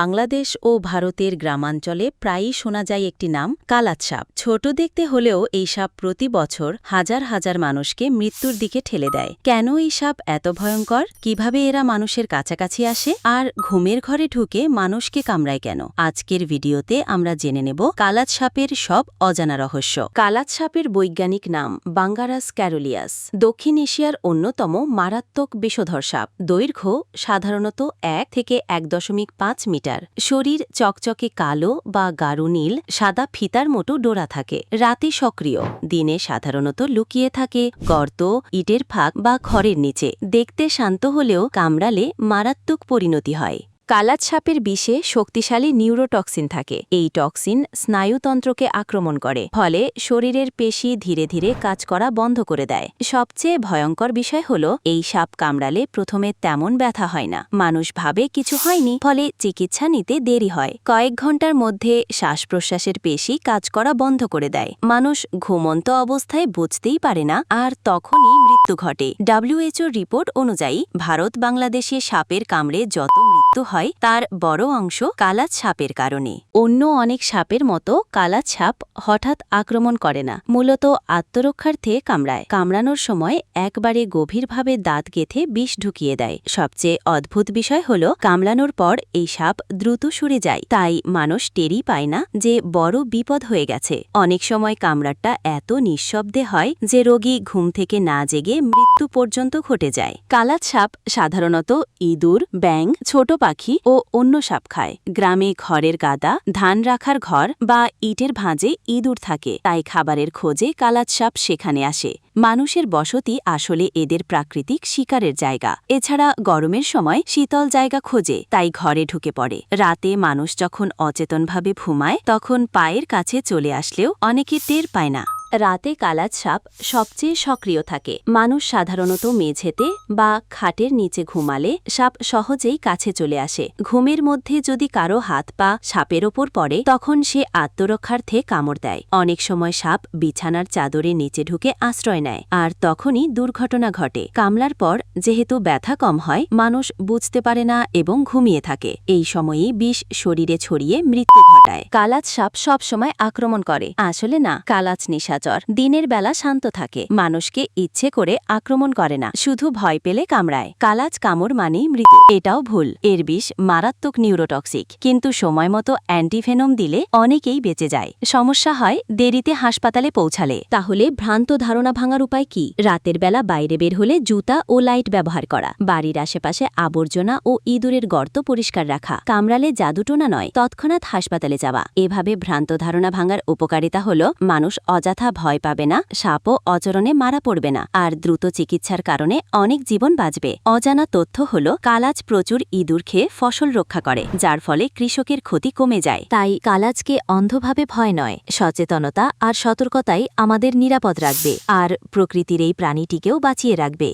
বাংলাদেশ ও ভারতের গ্রামাঞ্চলে প্রায়ই শোনা যায় একটি নাম, কালাত সাপ। ছোট দেখতে হলেও এই সাপ প্রতি বছর হাজার হাজার মানুষকে মৃত্যুর দিকে ঠেলে দেয়। কেন এই সাপ এত ভয়ঙ্কর? কীভাবে এরা মানুষের কাছাকাছি আসে? আর ঘুমের ঘরে ঢুকে মানুষকে কামড়ায় কেন? আজকের ভিডিওতে আমরা জেনে নেব কালাত সাপের সব অজানা রহস্য। কালাত সাপের বৈজ্ঞানিক নাম বাঙ্গারাস ক্যারোলিয়াস। দক্ষিণ এশিয়ার অন্যতম মারাত্মক বিষধর সাপ। দৈর্ঘ্য সাধারণত এক থেকে এক দশমিক পাঁচ মিটার। শরীর চকচকে কালো বা গাঢ় নীল, সাদা ফিতার মতো ডোরা থাকে। রাতে সক্রিয়। দিনে সাধারণত লুকিয়ে থাকে গর্ত, ইটের ফাঁক বা খড়ের নিচে। দেখতে শান্ত হলেও কামড়ালে মারাত্মক পরিণতি হয়। কালাত সাপের বিষে শক্তিশালী নিউরোটক্সিন থাকে। এই টক্সিন স্নায়ুতন্ত্রকে আক্রমণ করে, ফলে শরীরের পেশি ধীরে ধীরে কাজ করা বন্ধ করে দেয়। সবচেয়ে ভয়ঙ্কর বিষয় হল, এই সাপ কামড়ালে প্রথমে তেমন ব্যথা হয় না। মানুষ ভাবে কিছু হয়নি, ফলে চিকিৎসা নিতে দেরি হয়। কয়েক ঘণ্টার মধ্যে শ্বাস প্রশ্বাসের পেশি কাজ করা বন্ধ করে দেয়। মানুষ ঘুমন্ত অবস্থায় বুঝতেই পারে না, আর তখনই মৃত্যু ঘটে। ডাব্লিউএচও রিপোর্ট অনুযায়ী ভারত বাংলাদেশে সাপের কামড়ে যত মৃত্যু হয় তার বড় অংশ কালাত সাপের কারণে। অন্য অনেক সাপের মতো কালাত সাপ হঠাৎ আক্রমণ করে না, মূলত আত্মরক্ষার্থে কামড়ায়। কামড়ানোর সময় একবারে গভীরভাবে দাঁত গেথে বিষ ঢুকিয়ে দেয়। সবচেয়ে অদ্ভুত বিষয় হল, কামড়ানোর পর এই সাপ দ্রুত সরে যায়। তাই মানুষ টেরই পায় না যে বড় বিপদ হয়ে গেছে। অনেক সময় কামড়াটা এত নিঃশব্দে হয় যে রোগী ঘুম থেকে না জেগে মৃত্যু পর্যন্ত ঘটে যায়। কালাত সাপ সাধারণত ইঁদুর ব্যাং ছোট পাখি ও অন্য সাপ খায়। গ্রামে ঘরের গাদা, ধান রাখার ঘর বা ইটের ভাঁজে ইঁদুর থাকে। তাই খাবারের খোঁজে কালাত সাপ সেখানে আসে। মানুষের বসতি আসলে এদের প্রাকৃতিক শিকারের জায়গা। এছাড়া গরমের সময় শীতল জায়গা খোঁজে, তাই ঘরে ঢুকে পড়ে। রাতে মানুষ যখন অচেতনভাবে ঘুমায়, তখন পায়ের কাছে চলে আসলেও অনেকে টের পায় না। রাতে কালাত সাপ সবচেয়ে সক্রিয় থাকে। মানুষ সাধারণত মেঝেতে বা খাটের নিচে ঘুমালে সাপ সহজেই কাছে চলে আসে। ঘুমের মধ্যে যদি কারও হাত পা সাপের ওপর পড়ে, তখন সে আত্মরক্ষার্থে কামড় দেয়। অনেক সময় সাপ বিছানার চাদরে নিচে ঢুকে আশ্রয় নেয়, আর তখনই দুর্ঘটনা ঘটে। কামলার পর যেহেতু ব্যথা কম হয়, মানুষ বুঝতে পারে না এবং ঘুমিয়ে থাকে। এই সময়েই বিষ শরীরে ছড়িয়ে মৃত্যু ঘটায়। কালাত সাপ সব সময় আক্রমণ করে। আসলে না কালাচ নিশাচর দিনের বেলা শান্ত থাকে। মানুষকে ইচ্ছে করে আক্রমণ করে না। শুধু ভয় পেলে কামড়ায়। কালাচ কামড় মানেই মৃত্যু। এটাও ভুল। এর বিষ মারাত্মক নিউরোটক্সিক। কিন্তু সময় মতো অ্যান্টিভেনম দিলে অনেকেই বেঁচে যায়। সমস্যা হয় দেরিতে হাসপাতালে পৌঁছালে। তাহলে ভ্রান্ত ধারণা ভাঙার উপায় কি? রাতের বেলা বাইরে বের হলে জুতা ও লাইট ব্যবহার করা। বাড়ির আশেপাশে আবর্জনা ও ইঁদুরের গর্ত পরিষ্কার রাখা। কামড়ালে জাদুটোনা নয়, তৎক্ষণাৎ হাসপাতালে যাওয়া। এভাবে ভ্রান্ত ধারণা ভাঙার উপকারিতা হল মানুষ অযথা ভয় পাবে না, সাপও অচরণে মারা পড়বে না, আর দ্রুত চিকিৎসার কারণে অনেক জীবন বাঁচবে। অজানা তথ্য হল, কালাজ প্রচুর ইঁদুর খেয়ে ফসল রক্ষা করে, যার ফলে কৃষকের ক্ষতি কমে যায়। তাই কালাজকে অন্ধভাবে ভয় নয়, সচেতনতা আর সতর্কতাই আমাদের নিরাপদ রাখবে, আর প্রকৃতির এই প্রাণীটিকেও বাঁচিয়ে রাখবে।